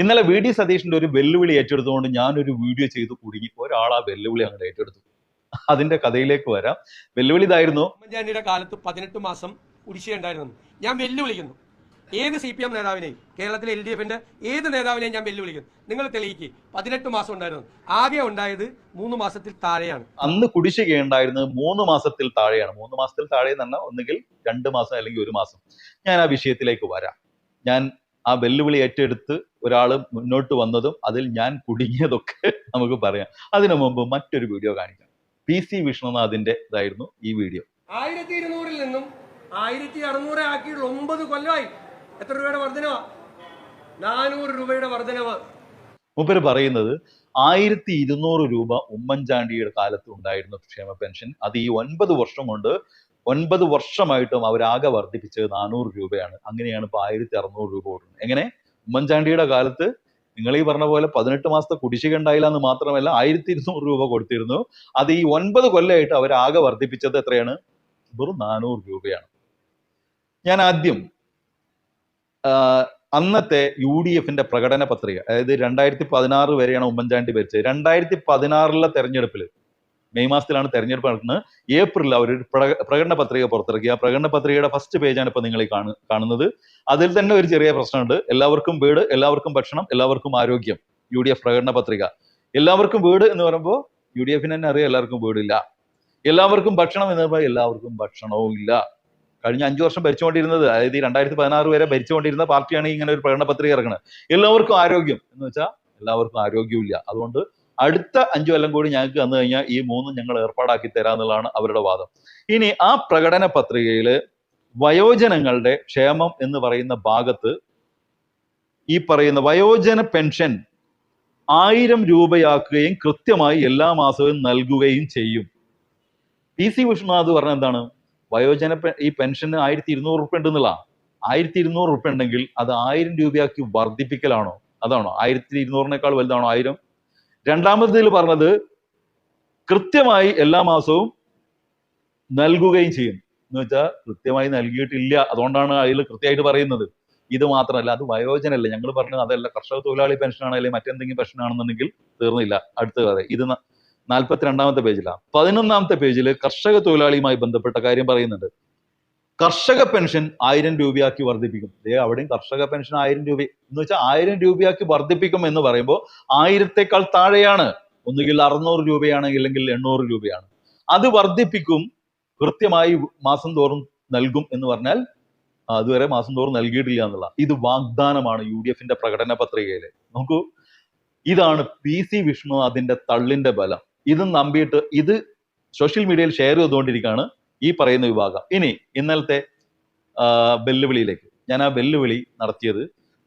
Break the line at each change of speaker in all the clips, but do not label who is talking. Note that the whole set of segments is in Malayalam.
ഇന്നലെ വി ഡി സതീഷിന്റെ ഒരു വെല്ലുവിളി ഏറ്റെടുത്തുകൊണ്ട് ഞാനൊരു വീഡിയോ ചെയ്തു കുടുങ്ങി. ഒരാൾ ആ വെല്ലുവിളി അങ്ങോട്ട് ഏറ്റെടുത്തു. അതിന്റെ കഥയിലേക്ക് വരാം. വെല്ലുവിളി ഇതായിരുന്നു.
ഉമ്മൻചാണ്ടിയുടെ കാലത്ത് പതിനെട്ട് മാസം കുടിശ്ശിയുണ്ടായിരുന്നു ഞാൻ വെല്ലുവിളിക്കുന്നു. ഏത് സി പി എം നേതാവിനെയും കേരളത്തിലെ എൽ ഡി എഫിന്റെ ഏത് നേതാവിനെയും ഞാൻ വെല്ലുവിളിക്കുന്നു. നിങ്ങൾ തെളിയിക്ക്. പതിനെട്ട് മാസം ഉണ്ടായിരുന്നു. ആകെ ഉണ്ടായത് മൂന്ന് മാസത്തിൽ താഴെയാണ്.
അന്ന് കുടിശ്ശിക ഉണ്ടായിരുന്നത് മൂന്ന് മാസത്തിൽ താഴെയാണ്. മൂന്ന് മാസത്തിൽ താഴെ എന്ന് പറഞ്ഞാൽ ഒന്നുകിൽ രണ്ട് മാസം അല്ലെങ്കിൽ ഒരു മാസം. ഞാൻ ആ വിഷയത്തിലേക്ക് വരാം. ഞാൻ ആ വെല്ലുവിളി ഏറ്റെടുത്ത് ഒരാൾ മുന്നോട്ട് വന്നതും അതിൽ ഞാൻ കുടുങ്ങിയതൊക്കെ നമുക്ക് പറയാം. അതിനു മുമ്പ് മറ്റൊരു വീഡിയോ കാണിക്കാം. പി സി വിഷ്ണുനാഥിന്റെ ഇതായിരുന്നു ഈ വീഡിയോ.
ആയിരത്തി ഇരുന്നൂറിൽ നിന്നും ആയിരത്തി അറുന്നൂറ് ആക്കിയുള്ള ഒമ്പത് കൊല്ലമായി എത്ര രൂപയുടെ വർധനവ? നാനൂറ് രൂപയുടെ വർധനവ്.
മൂപ്പര് പറയുന്നത് ആയിരത്തി ഇരുന്നൂറ് രൂപ ഉമ്മൻചാണ്ടിയുടെ കാലത്ത് ഉണ്ടായിരുന്ന ക്ഷേമ പെൻഷൻ. അത് ഈ ഒൻപത് വർഷം കൊണ്ട് ഒൻപത് വർഷമായിട്ടും അവരാകെ വർദ്ധിപ്പിച്ചത് നാനൂറ് രൂപയാണ്. അങ്ങനെയാണ് ഇപ്പൊ ആയിരത്തി അറുന്നൂറ് രൂപ കൊടുക്കുന്നത് എങ്ങനെ? ഉമ്മൻചാണ്ടിയുടെ കാലത്ത് നിങ്ങൾ ഈ പറഞ്ഞ പോലെ പതിനെട്ട് മാസത്തെ കുടിശ്ശിക ഉണ്ടായില്ല എന്ന് മാത്രമല്ല ആയിരത്തി ഇരുന്നൂറ് രൂപ കൊടുത്തിരുന്നു. അത് ഈ ഒൻപത് കൊല്ലമായിട്ട് അവരാകെ വർദ്ധിപ്പിച്ചത് എത്രയാണ്? വെറും നാനൂറ് രൂപയാണ്. ഞാൻ ആദ്യം അന്നത്തെ യു ഡി എഫിന്റെ പ്രകടന പത്രിക അതായത് രണ്ടായിരത്തി പതിനാറ് വരെയാണ് ഉമ്മൻചാണ്ടി ഭരിച്ചത്. രണ്ടായിരത്തി പതിനാറിലെ തെരഞ്ഞെടുപ്പിൽ മെയ് മാസത്തിലാണ് തെരഞ്ഞെടുപ്പ് നടക്കുന്നത്. ഏപ്രിൽ അവർ ഒരു പ്രകടന പത്രിക പുറത്തിറക്കി. ആ പ്രകടന പത്രികയുടെ ഫസ്റ്റ് പേജാണ് ഇപ്പൊ നിങ്ങൾ കാണുന്നത്. അതിൽ തന്നെ ഒരു ചെറിയ പ്രശ്നമുണ്ട്. എല്ലാവർക്കും വീട് എല്ലാവർക്കും ഭക്ഷണം എല്ലാവർക്കും ആരോഗ്യം. യു ഡി എഫ് പ്രകടന പത്രിക. എല്ലാവർക്കും വീട് എന്ന് പറയുമ്പോൾ യു ഡി എഫിന് തന്നെ അറിയാം എല്ലാവർക്കും വീടില്ല. എല്ലാവർക്കും ഭക്ഷണം എന്ന് പറയുമ്പോൾ എല്ലാവർക്കും ഭക്ഷണവും ഇല്ല. കഴിഞ്ഞ അഞ്ചു വർഷം ഭരിച്ചുകൊണ്ടിരുന്നത് അതായത് ഈ രണ്ടായിരത്തി പതിനാറ് വരെ ഭരിച്ചുകൊണ്ടിരുന്ന പാർട്ടിയാണ് ഇങ്ങനെ ഒരു പ്രകടന പത്രിക ഇറങ്ങുന്നത് എല്ലാവർക്കും ആരോഗ്യം എന്ന് വെച്ചാൽ എല്ലാവർക്കും ആരോഗ്യമില്ല അതുകൊണ്ട് അടുത്ത അഞ്ചു കൊല്ലം കൂടി ഞങ്ങൾക്ക് തന്നു കഴിഞ്ഞാൽ ഈ മൂന്നും ഞങ്ങൾ ഏർപ്പാടാക്കി തരാന്നുള്ളതാണ് അവരുടെ വാദം. ഇനി ആ പ്രകടന പത്രികയിൽ വയോജനങ്ങളുടെ ക്ഷേമം എന്ന് പറയുന്ന ഭാഗത്ത് ഈ പറയുന്ന വയോജന പെൻഷൻ ആയിരം രൂപയാക്കുകയും കൃത്യമായി എല്ലാ മാസവും നൽകുകയും ചെയ്യും. പി സി വിഷ്ണുനാഥ് പറഞ്ഞ എന്താണ്? വയോജന ഈ പെൻഷന് ആയിരത്തി ഇരുന്നൂറ് റുപ്യ ഉണ്ടെന്നുള്ള ആയിരത്തി ഇരുന്നൂറ് റുപ്യ ഉണ്ടെങ്കിൽ അത് ആയിരം രൂപയാക്കി വർദ്ധിപ്പിക്കലാണോ? അതാണോ? ആയിരത്തി ഇരുന്നൂറിനേക്കാൾ വലുതാണോ ആയിരം? രണ്ടാമതിൽ പറഞ്ഞത് കൃത്യമായി എല്ലാ മാസവും നൽകുകയും ചെയ്യും. എന്ന് വെച്ചാൽ കൃത്യമായി നൽകിയിട്ടില്ല. അതുകൊണ്ടാണ് അതിൽ കൃത്യമായിട്ട് പറയുന്നത്. ഇത് മാത്രമല്ല അത് വയോജനല്ല. ഞങ്ങൾ പറഞ്ഞത് അതല്ല. കർഷക തൊഴിലാളി പെൻഷനാണ് അല്ലെങ്കിൽ മറ്റെന്തെങ്കിലും പെൻഷനാണെന്നുണ്ടെങ്കിൽ തീർന്നില്ല. അടുത്ത കഥ ഇത് നാൽപ്പത്തിരണ്ടാമത്തെ പേജിലാണ് പതിനൊന്നാമത്തെ പേജിൽ കർഷക തൊഴിലാളിയുമായി ബന്ധപ്പെട്ട കാര്യം പറയുന്നുണ്ട്. കർഷക പെൻഷൻ ആയിരം രൂപയാക്കി വർദ്ധിപ്പിക്കും. ദേ അവിടെയും കർഷക പെൻഷൻ ആയിരം രൂപ. എന്ന് വെച്ചാൽ ആയിരം രൂപയാക്കി വർദ്ധിപ്പിക്കും എന്ന് പറയുമ്പോൾ ആയിരത്തെക്കാൾ താഴെയാണ്. ഒന്നുകിൽ അറുന്നൂറ് രൂപയാണ് ഇല്ലെങ്കിൽ എണ്ണൂറ് രൂപയാണ്. അത് വർദ്ധിപ്പിക്കും കൃത്യമായി മാസം തോറും നൽകും എന്ന് പറഞ്ഞാൽ അതുവരെ മാസം തോറും നൽകിയിട്ടില്ല എന്നുള്ള. ഇത് വാഗ്ദാനമാണ് യു ഡി എഫിന്റെ പ്രകടന പത്രികയിൽ നോക്കൂ ഇതാണ് പി സി വിഷ്ണു അതിന്റെ തള്ളിന്റെ ബലം. ഇത് നമ്പിയിട്ട് ഇത് സോഷ്യൽ മീഡിയയിൽ ഷെയർ ചെയ്തുകൊണ്ടിരിക്കുകയാണ്. ഈ പറയുന്ന വിഭാഗം. ഇനി ഇന്നലത്തെ വെല്ലുവിളിയിലേക്ക്. ഞാൻ ആ വെല്ലുവിളി നടത്തിയത്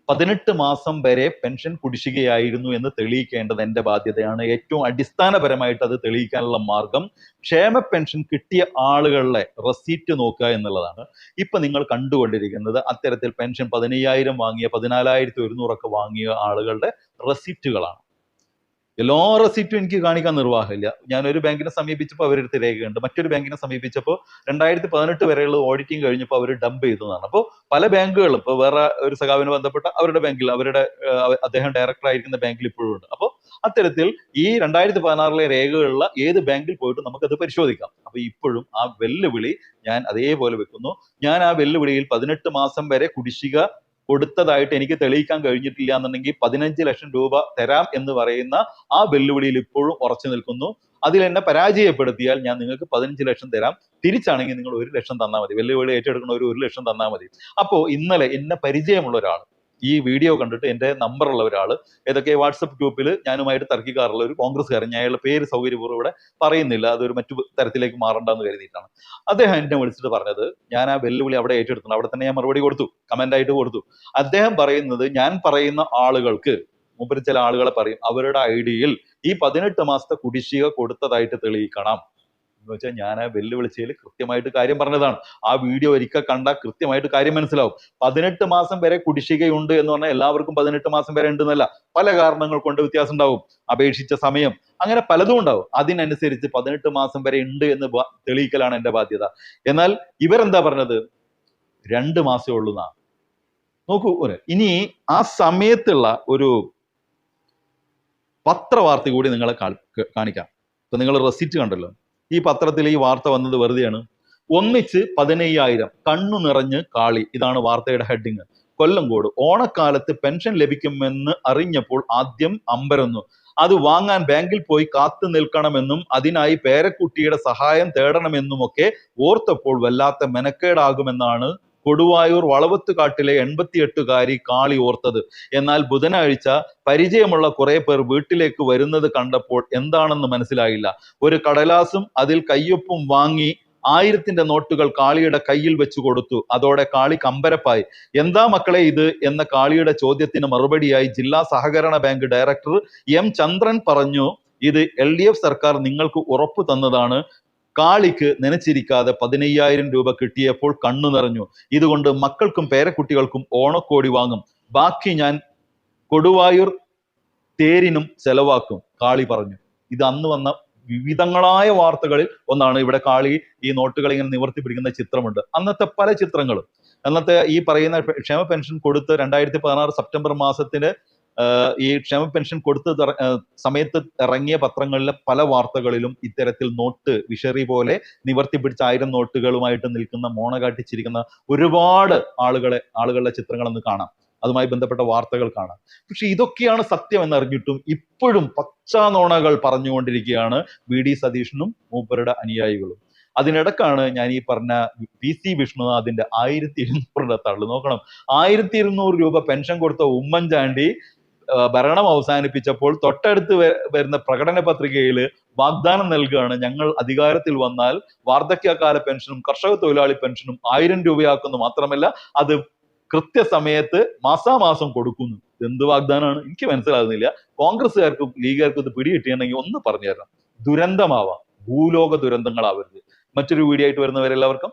പതിനെട്ട് മാസം വരെ പെൻഷൻ കുടിശ്ശികയായിരുന്നു എന്ന് തെളിയിക്കേണ്ടത് എന്റെ ബാധ്യതയാണ്. ഏറ്റവും അടിസ്ഥാനപരമായിട്ട് അത് തെളിയിക്കാനുള്ള മാർഗം ക്ഷേമ പെൻഷൻ കിട്ടിയ ആളുകളുടെ റെസീറ്റ് നോക്കുക എന്നുള്ളതാണ്. ഇപ്പൊ നിങ്ങൾ കണ്ടുകൊണ്ടിരിക്കുന്നത് അത്തരത്തിൽ പെൻഷൻ പതിനയ്യായിരം വാങ്ങിയ പതിനാലായിരത്തി ഒരുന്നൂറൊക്കെ വാങ്ങിയ ആളുകളുടെ റെസിപ്റ്റുകളാണ് എല്ലാ റെസിപ്റ്റും എനിക്ക് കാണിക്കാൻ നിർവാഹമില്ല. ഞാൻ ഒരു ബാങ്കിനെ സമീപിച്ചപ്പോൾ അവരെടുത്ത് രേഖയുണ്ട്. മറ്റൊരു ബാങ്കിനെ സമീപിച്ചപ്പോൾ രണ്ടായിരത്തി പതിനെട്ട് വരെയുള്ള ഓഡിറ്റിംഗ് കഴിഞ്ഞപ്പോൾ അവർ ഡംപ് ചെയ്തതാണ്. അപ്പോൾ പല ബാങ്കുകളും ഇപ്പോൾ വേറെ ഒരു സഖാവിന് ബന്ധപ്പെട്ട അവരുടെ ബാങ്കിൽ അവരുടെ അദ്ദേഹം ഡയറക്ടർ ആയിരിക്കുന്ന ബാങ്കിൽ ഇപ്പോഴും ഉണ്ട്. അപ്പോൾ അത്തരത്തിൽ ഈ രണ്ടായിരത്തി പതിനാറിലെ രേഖകളുള്ള ഏത് ബാങ്കിൽ പോയിട്ട് നമുക്കത് പരിശോധിക്കാം. അപ്പോൾ ഇപ്പോഴും ആ വെല്ലുവിളി ഞാൻ അതേപോലെ വെക്കുന്നു. ഞാൻ ആ വെല്ലുവിളിയിൽ പതിനെട്ട് മാസം വരെ കുടിശ്ശിക കൊടുത്തതായിട്ട് എനിക്ക് തെളിയിക്കാൻ കഴിഞ്ഞിട്ടില്ല എന്നുണ്ടെങ്കിൽ പതിനഞ്ച് ലക്ഷം രൂപ തരാം എന്ന് പറയുന്ന ആ വെല്ലുവിളിയിൽ ഇപ്പോഴും ഉറച്ചു നിൽക്കുന്നു. അതിൽ എന്നെ പരാജയപ്പെടുത്തിയാൽ ഞാൻ നിങ്ങൾക്ക് പതിനഞ്ച് ലക്ഷം തരാം. തിരിച്ചാണെങ്കിൽ നിങ്ങൾ ഒരു ലക്ഷം തന്നാൽ മതി. വെല്ലുവിളി ഏറ്റെടുക്കുന്ന ഒരു ഒരു ലക്ഷം തന്നാൽ മതി. അപ്പോൾ ഇന്നലെ എന്നെ പരിചയമുള്ള ഒരാൾ ഈ വീഡിയോ കണ്ടിട്ട് എന്റെ നമ്പറുള്ള ഒരാൾ ഏതൊക്കെ വാട്സപ്പ് ഗ്രൂപ്പിൽ ഞാനുമായിട്ട് തർക്കിക്കാറുള്ള ഒരു കോൺഗ്രസ്സുകാരൻ ഞാൻ അയാളുടെ പേര് സൗകര്യപൂർവം ഇവിടെ പറയുന്നില്ല. അതൊരു മറ്റു തരത്തിലേക്ക് മാറണ്ടെന്ന് കരുതിയിട്ടാണ്. അദ്ദേഹം എന്നെ വിളിച്ചിട്ട് പറഞ്ഞത് ഞാൻ ആ വെല്ലുവിളി അവിടെ ഏറ്റെടുത്തു അവിടെ തന്നെ ഞാൻ മറുപടി കൊടുത്തു. കമന്റ് ആയിട്ട് കൊടുത്തു. അദ്ദേഹം പറയുന്നത് ഞാൻ പറയുന്ന ആളുകൾക്ക് മുമ്പിൽ ചില ആളുകളെ പറയും അവരുടെ ഐഡിയിൽ ഈ പതിനെട്ട് മാസത്തെ കുടിശ്ശിക കൊടുത്തതായിട്ട് തെളിയിക്കണം. എന്ന് വെച്ചാൽ ഞാൻ ആ വെല്ലുവിളിച്ചതിൽ കൃത്യമായിട്ട് കാര്യം പറഞ്ഞതാണ്. ആ വീഡിയോ ഒരിക്കൽ കണ്ടാൽ കൃത്യമായിട്ട് കാര്യം മനസ്സിലാവും. പതിനെട്ട് മാസം വരെ കുടിശ്ശികയുണ്ട് എന്ന് പറഞ്ഞാൽ എല്ലാവർക്കും പതിനെട്ട് മാസം വരെ ഉണ്ടെന്നല്ല. പല കാരണങ്ങൾ കൊണ്ട് വ്യത്യാസം ഉണ്ടാവും. അപേക്ഷിച്ച സമയം. അങ്ങനെ പലതും ഉണ്ടാവും. അതിനനുസരിച്ച് പതിനെട്ട് മാസം വരെ ഉണ്ട് എന്ന് തെളിയിക്കലാണ് എന്റെ ബാധ്യത. എന്നാൽ ഇവരെന്താ പറഞ്ഞത്? രണ്ട് മാസമേ ഉള്ളൂ എന്നാ. നോക്കൂ ഇനി ആ സമയത്തുള്ള ഒരു പത്രവാർത്ത കൂടി നിങ്ങളെ കാണിക്കാം. ഇപ്പൊ നിങ്ങൾ റെസിറ്റ് കണ്ടല്ലോ. ഈ പത്രത്തിൽ ഈ വാർത്ത വന്നത് വെറുതെയാണ്. ഒന്നിച്ച് പതിനയ്യായിരം കണ്ണു നിറഞ്ഞ് കാളി. ഇതാണ് വാർത്തയുടെ ഹെഡിങ്. കൊല്ലങ്കോട് ഓണക്കാലത്ത് പെൻഷൻ ലഭിക്കുമെന്ന് അറിഞ്ഞപ്പോൾ ആദ്യം അമ്പരന്നു. അത് വാങ്ങാൻ ബാങ്കിൽ പോയി കാത്തു നിൽക്കണമെന്നും അതിനായി പേരക്കുട്ടിയുടെ സഹായം തേടണമെന്നുമൊക്കെ ഓർത്തപ്പോൾ വല്ലാത്ത മെനക്കേടാകുമെന്നാണ് കൊടുവായൂർ വളവത്തുകാട്ടിലെ എൺപത്തിയെട്ടുകാരി കാളി ഓർത്തത്. എന്നാൽ ബുധനാഴ്ച പരിചയമുള്ള കുറെ പേർ വീട്ടിലേക്ക് വരുന്നത് കണ്ടപ്പോൾ എന്താണെന്ന് മനസ്സിലായില്ല. ഒരു കടലാസും അതിൽ കയ്യൊപ്പും വാങ്ങി ആയിരത്തിന്റെ നോട്ടുകൾ കാളിയുടെ കയ്യിൽ വെച്ചു കൊടുത്തു. അതോടെ കാളി കമ്പരപ്പായി. എന്താ മക്കളെ ഇത്? എന്ന കാളിയുടെ ചോദ്യത്തിന് മറുപടിയായി ജില്ലാ സഹകരണ ബാങ്ക് ഡയറക്ടർ എം ചന്ദ്രൻ പറഞ്ഞു ഇത് എൽ ഡി എഫ് സർക്കാർ നിങ്ങൾക്ക് ഉറപ്പു തന്നതാണ്. കാളിക്ക് നനച്ചിരിക്കാതെ പതിനയ്യായിരം രൂപ കിട്ടിയപ്പോൾ കണ്ണു നിറഞ്ഞു. ഇതുകൊണ്ട് മക്കൾക്കും പേരക്കുട്ടികൾക്കും ഓണക്കോടി വാങ്ങും. ബാക്കി ഞാൻ കൊടുവായൂർ തേരിനും ചെലവാക്കും കാളി പറഞ്ഞു. ഇത് അന്ന് വന്ന വിവിധങ്ങളായ വാർത്തകളിൽ ഒന്നാണ്. ഇവിടെ കാളി ഈ നോട്ടുകൾ ഇങ്ങനെ നിവർത്തി പിടിക്കുന്ന ചിത്രമുണ്ട്. അന്നത്തെ പല ചിത്രങ്ങളും. അന്നത്തെ ഈ പറയുന്ന ക്ഷേമ പെൻഷൻ കൊടുത്ത് രണ്ടായിരത്തി പതിനാറ് സെപ്റ്റംബർ മാസത്തിന് ആഹ് ഈ ക്ഷേമ പെൻഷൻ കൊടുത്ത് സമയത്ത് ഇറങ്ങിയ പത്രങ്ങളിലെ പല വാർത്തകളിലും ഇത്തരത്തിൽ നോട്ട് വിഷറി പോലെ നിവർത്തി പിടിച്ച ആയിരം നോട്ടുകളുമായിട്ട് നിൽക്കുന്ന മോണ കാട്ടിച്ചിരിക്കുന്ന ഒരുപാട് ആളുകളെ ആളുകളുടെ ചിത്രങ്ങൾ കാണാം. അതുമായി ബന്ധപ്പെട്ട വാർത്തകൾ കാണാം. പക്ഷെ ഇതൊക്കെയാണ് സത്യം എന്നറിഞ്ഞിട്ടും ഇപ്പോഴും പച്ചാനോണകൾ പറഞ്ഞുകൊണ്ടിരിക്കുകയാണ് വി. ഡി. സതീഷനും മൂപ്പരുടെ അനുയായികളും. അതിനിടക്കാണ് ഞാൻ ഈ പറഞ്ഞ പി. സി. വിഷ്ണുനാഥിന്റെ ആയിരത്തി ഇരുന്നൂറിന്റെ തള്ളു. നോക്കണം. ആയിരത്തി ഇരുന്നൂറ് രൂപ പെൻഷൻ കൊടുത്ത ഉമ്മൻചാണ്ടി ഭരണം അവസാനിപ്പിച്ചപ്പോൾ തൊട്ടടുത്ത് വരുന്ന പ്രകടന പത്രികയിൽ വാഗ്ദാനം നൽകുകയാണ്. ഞങ്ങൾ അധികാരത്തിൽ വന്നാൽ വാർദ്ധക്യകാല പെൻഷനും കർഷക തൊഴിലാളി പെൻഷനും ആയിരം രൂപയാക്കുന്നു. മാത്രമല്ല അത് കൃത്യസമയത്ത് മാസാമാസം കൊടുക്കുന്നു. എന്ത് വാഗ്ദാനമാണ് എനിക്ക് മനസ്സിലാകുന്നില്ല. കോൺഗ്രസ്സുകാർക്കും ലീഗുകാർക്കും ഇത് പിടികിട്ടിയുണ്ടെങ്കിൽ ഒന്ന് പറഞ്ഞു തരണം ദുരന്തമാവാം. ഭൂലോക ദുരന്തങ്ങളാവരുത്. മറ്റൊരു വീഡിയോ ആയിട്ട് വരുന്നവരെല്ലാവർക്കും